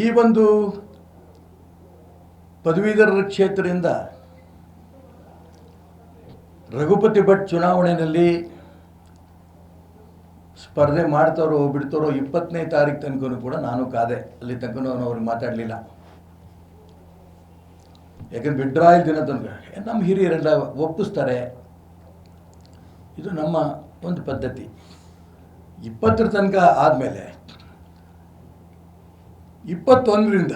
ಈ ಒಂದು ಪದವೀಧರರ ಕ್ಷೇತ್ರದಿಂದ ರಘುಪತಿ ಭಟ್ ಚುನಾವಣೆಯಲ್ಲಿ ಸ್ಪರ್ಧೆ ಮಾಡ್ತಾರೋ ಬಿಡ್ತಾರೋ ಇಪ್ಪತ್ತನೇ ತಾರೀಕು ತನಕ ಕೂಡ ನಾನು ಕಾದೆ. ಅಲ್ಲಿ ತನಕ ನಾನು ಅವ್ರಿಗೆ ಮಾತಾಡಲಿಲ್ಲ. ಯಾಕಂದ್ರೆ ಬಿಡ್ರಾಯಲ್ ದಿನ ತನಕ. ನಮ್ಮ ಹಿರಿಯರೆಲ್ಲ ಒಪ್ಪಿಸ್ತಾರೆ. ಇದು ನಮ್ಮ ಒಂದು ಪದ್ಧತಿ. ಇಪ್ಪತ್ತರ ತನಕ ಆದಮೇಲೆ ಇಪ್ಪತ್ತೊಂದರಿಂದ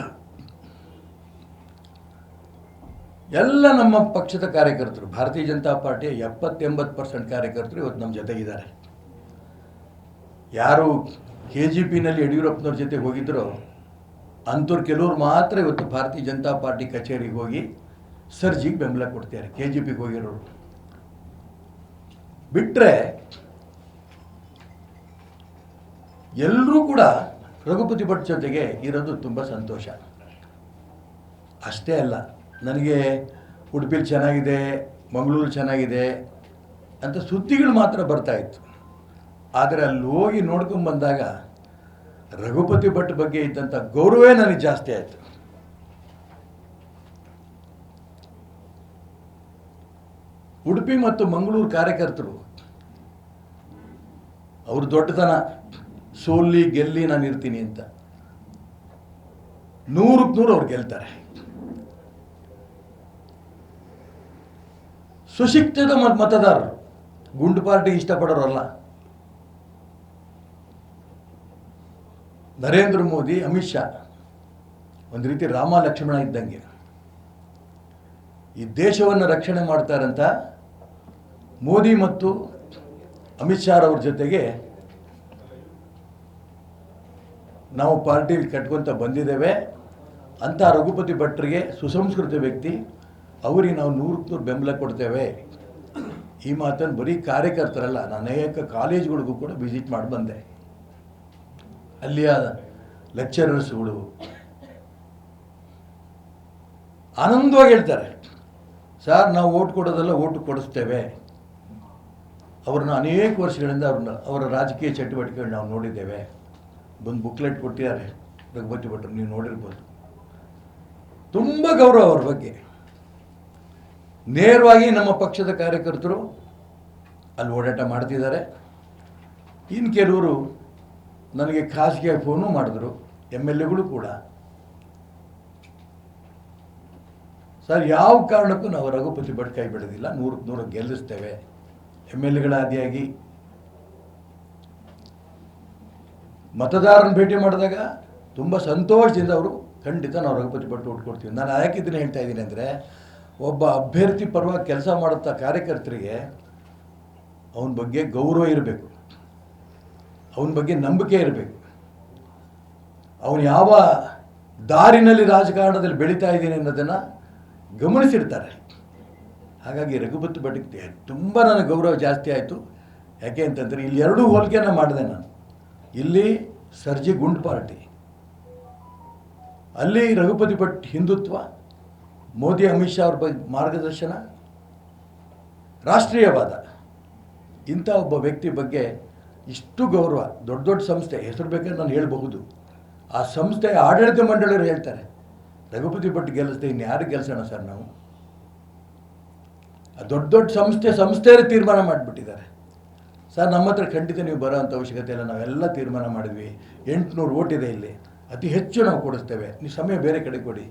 ಎಲ್ಲ ನಮ್ಮ ಪಕ್ಷದ ಕಾರ್ಯಕರ್ತರು, ಭಾರತೀಯ ಜನತಾ ಪಾರ್ಟಿಯ ಎಪ್ಪತ್ತೆಂಬತ್ತು ಪರ್ಸೆಂಟ್ ಕಾರ್ಯಕರ್ತರು ಇವತ್ತು ನಮ್ಮ ಜೊತೆಗಿದ್ದಾರೆ ಯಾರು ಕೆ ಜಿ ಪಿನಲ್ಲಿ ಯಡಿಯೂರಪ್ಪನವ್ರ ಜೊತೆ ಹೋಗಿದ್ರೋ ಅಂಥವ್ರು ಕೆಲವ್ರು ಮಾತ್ರ ಇವತ್ತು ಭಾರತೀಯ ಜನತಾ ಪಾರ್ಟಿ ಕಚೇರಿಗೆ ಹೋಗಿ ಸರ್ಜಿಗೆ ಬೆಂಬಲ ಕೊಡ್ತಾರೆ ಕೆ ಜಿ ಪಿಗೆ ಹೋಗಿರೋರು. ಬಿಟ್ಟರೆ ಎಲ್ಲರೂ ಕೂಡ ರಘುಪತಿ ಭಟ್ ಜೊತೆಗೆ ಇರೋದು ತುಂಬ ಸಂತೋಷ. ಅಷ್ಟೇ ಅಲ್ಲ, ನನಗೆ ಉಡುಪಿಲಿ ಚೆನ್ನಾಗಿದೆ, ಮಂಗಳೂರು ಚೆನ್ನಾಗಿದೆ ಅಂತ ಸುದ್ದಿಗಳು ಮಾತ್ರ ಬರ್ತಾ ಇತ್ತು. ಆದರೆ ಅಲ್ಲಿ ಹೋಗಿ ನೋಡ್ಕೊಂಡು ಬಂದಾಗ ರಘುಪತಿ ಭಟ್ ಬಗ್ಗೆ ಇದ್ದಂಥ ಗೌರವೇ ನನಗೆ ಜಾಸ್ತಿ ಆಯಿತು. ಉಡುಪಿ ಮತ್ತು ಮಂಗಳೂರು ಕಾರ್ಯಕರ್ತರು, ಅವರು ದೊಡ್ಡತನ ಸೋಲ್ಲಿ ಗೆಲ್ಲಿ ನಾನು ಇರ್ತೀನಿ ಅಂತ. ನೂರಕ್ಕೆ ನೂರು ಅವ್ರು ಗೆಲ್ತಾರೆ. ಸುಶಿಕ್ಷಿತ ಮತದಾರರು. ಗುಂಡು ಪಾರ್ಟಿ ಇಷ್ಟಪಡೋರಲ್ಲ. ನರೇಂದ್ರ ಮೋದಿ, ಅಮಿತ್ ಶಾ. ಒಂದು ರೀತಿ ರಾಮ ಲಕ್ಷ್ಮಣ ಇದ್ದಂಗೆ. ಈ ದೇಶವನ್ನು ರಕ್ಷಣೆ ಮಾಡ್ತಾರಂತ ಮೋದಿ ಮತ್ತು ಅಮಿತ್ ಶಾ ಅವ್ರ ಜೊತೆಗೆ ನಾವು ಪಾರ್ಟಿಲಿ ಕಟ್ಕೊತ ಬಂದಿದ್ದೇವೆ. ಅಂತ ರಘುಪತಿ ಭಟ್ರಿಗೆ ಸುಸಂಸ್ಕೃತ ವ್ಯಕ್ತಿ, ಅವರಿಗೆ ನಾವು ನೂರಕ್ಕೆ ನೂರು ಬೆಂಬಲ ಕೊಡ್ತೇವೆ. ಈ ಮಾತನ್ನು ಬರೀ ಕಾರ್ಯಕರ್ತರಲ್ಲ, ನಾನು ಅನೇಕ ಕಾಲೇಜುಗಳಿಗೂ ಕೂಡ ವಿಸಿಟ್ ಮಾಡಿ ಬಂದೆ. ಅಲ್ಲಿಯ ಲೆಕ್ಚರರ್ಸ್ಗಳು ಆನಂದವಾಗಿ ಹೇಳ್ತಾರೆ, ಸರ್, ನಾವು ಓಟ್ ಕೊಡೋದೆಲ್ಲ, ಓಟ್ ಕೊಡಿಸ್ತೇವೆ. ಅವ್ರನ್ನ ಅನೇಕ ವರ್ಷಗಳಿಂದ ಅವ್ರನ್ನ ಅವರ ರಾಜಕೀಯ ಚಟುವಟಿಕೆಗಳು ನಾವು ನೋಡಿದ್ದೇವೆ. ಬಂದು ಬುಕ್ಲೆಟ್ ಕೊಟ್ಟಿದ್ದಾರೆ. ರಘುಪತಿ ಭಟ್ರು, ನೀವು ನೋಡಿರ್ಬೋದು. ತುಂಬ ಗೌರವ ಅವ್ರ ಬಗ್ಗೆ. ನೇರವಾಗಿ ನಮ್ಮ ಪಕ್ಷದ ಕಾರ್ಯಕರ್ತರು ಅಲ್ಲಿ ಓಡಾಟ ಮಾಡ್ತಿದ್ದಾರೆ. ಇನ್ನು ಕೆಲವರು ನನಗೆ ಖಾಸಗಿಯಾಗಿ ಫೋನು ಮಾಡಿದ್ರು, ಎಂ ಎಲ್ ಎಗಳು ಕೂಡ. ಸರ್, ಯಾವ ಕಾರಣಕ್ಕೂ ನಾವು ರಘುಪತಿ ಭಟ್ ಕೈ ಬಿಡೋದಿಲ್ಲ. ನೂರಕ್ಕೆ ನೂರಕ್ಕೆ ಗೆಲ್ಲಿಸ್ತೇವೆ. ಎಂ ಎಲ್ ಎಗಳ ಆದಿಯಾಗಿ ಮತದಾರನ ಭೇಟಿ ಮಾಡಿದಾಗ ತುಂಬ ಸಂತೋಷದಿಂದ ಅವರು ಖಂಡಿತ ನಾವು ರಘುಪತಿ ಭಟ್ ಓಟ್ ಕೊಡ್ತೀವಿ. ನಾನು ಯಾಕೆ ಇದನ್ನು ಹೇಳ್ತಾ ಇದ್ದೀನಿ ಅಂದರೆ, ಒಬ್ಬ ಅಭ್ಯರ್ಥಿ ಪರವಾಗಿ ಕೆಲಸ ಮಾಡುತ್ತಾ ಕಾರ್ಯಕರ್ತರಿಗೆ ಅವನ ಬಗ್ಗೆ ಗೌರವ ಇರಬೇಕು. ಅವನ ಬಗ್ಗೆ ನಂಬಿಕೆ ಇರಬೇಕು. ಅವನು ಯಾವ ದಾರಿನಲ್ಲಿ ರಾಜಕಾರಣದಲ್ಲಿ ಬೆಳೀತಾ ಇದ್ದೀನಿ ಅನ್ನೋದನ್ನು ಗಮನಿಸಿರ್ತಾರೆ. ಹಾಗಾಗಿ ರಘುಪತಿ ಭಟ್ಗೆ ತುಂಬ ನನಗೆ ಗೌರವ ಜಾಸ್ತಿ ಆಯಿತು. ಯಾಕೆ ಅಂತಂದರೆ, ಇಲ್ಲಿ ಎರಡೂ ಹೋಲಿಕೆನ ಮಾಡಿದೆ ನಾನು. ಇಲ್ಲಿ ಸರ್ಜಿ ಗುಂಡ್ ಪಾರ್ಟಿ. ಅಲ್ಲಿ ರಘುಪತಿ ಭಟ್ ಹಿಂದುತ್ವ, ಮೋದಿ, ಅಮಿತ್ ಶಾ ಅವ್ರ ಬಗ್ಗೆ ಮಾರ್ಗದರ್ಶನ, ರಾಷ್ಟ್ರೀಯವಾದ ಇಂಥ ಒಬ್ಬ ವ್ಯಕ್ತಿ ಬಗ್ಗೆ ಇಷ್ಟು ಗೌರವ, ದೊಡ್ಡ ದೊಡ್ಡ ಸಂಸ್ಥೆ, ಹೆಸರು ಬೇಕಾದ್ರೆ ನಾನು ಹೇಳಬಹುದು. ಆ ಸಂಸ್ಥೆ ಆಡಳಿತ ಮಂಡಳಿಯವರು ಹೇಳ್ತಾರೆ, ರಘುಪತಿ ಭಟ್ ಗೆಲ್ಲಿಸ್ದೆ, ಇನ್ನು ಯಾರು ಗೆಲ್ಸೋಣ ಸರ್ ನಾವು? ಆ ದೊಡ್ಡ ದೊಡ್ಡ ಸಂಸ್ಥೆ, ಸಂಸ್ಥೆಯವರು ತೀರ್ಮಾನ ಮಾಡಿಬಿಟ್ಟಿದ್ದಾರೆ. ಸರ್, ನಮ್ಮ ಹತ್ರ ಖಂಡಿತ ನೀವು ಬರೋ ಅಂಥ ಅವಶ್ಯಕತೆ ಇಲ್ಲ. ನಾವೆಲ್ಲ ತೀರ್ಮಾನ ಮಾಡಿದ್ವಿ. ಎಂಟುನೂರು ಇದೆ ಇಲ್ಲಿ. ಅತಿ ಹೆಚ್ಚು ನಾವು ಕೊಡಿಸ್ತೇವೆ. ನೀವು ಸಮಯ ಬೇರೆ ಕಡೆ ಕೊಡಿ.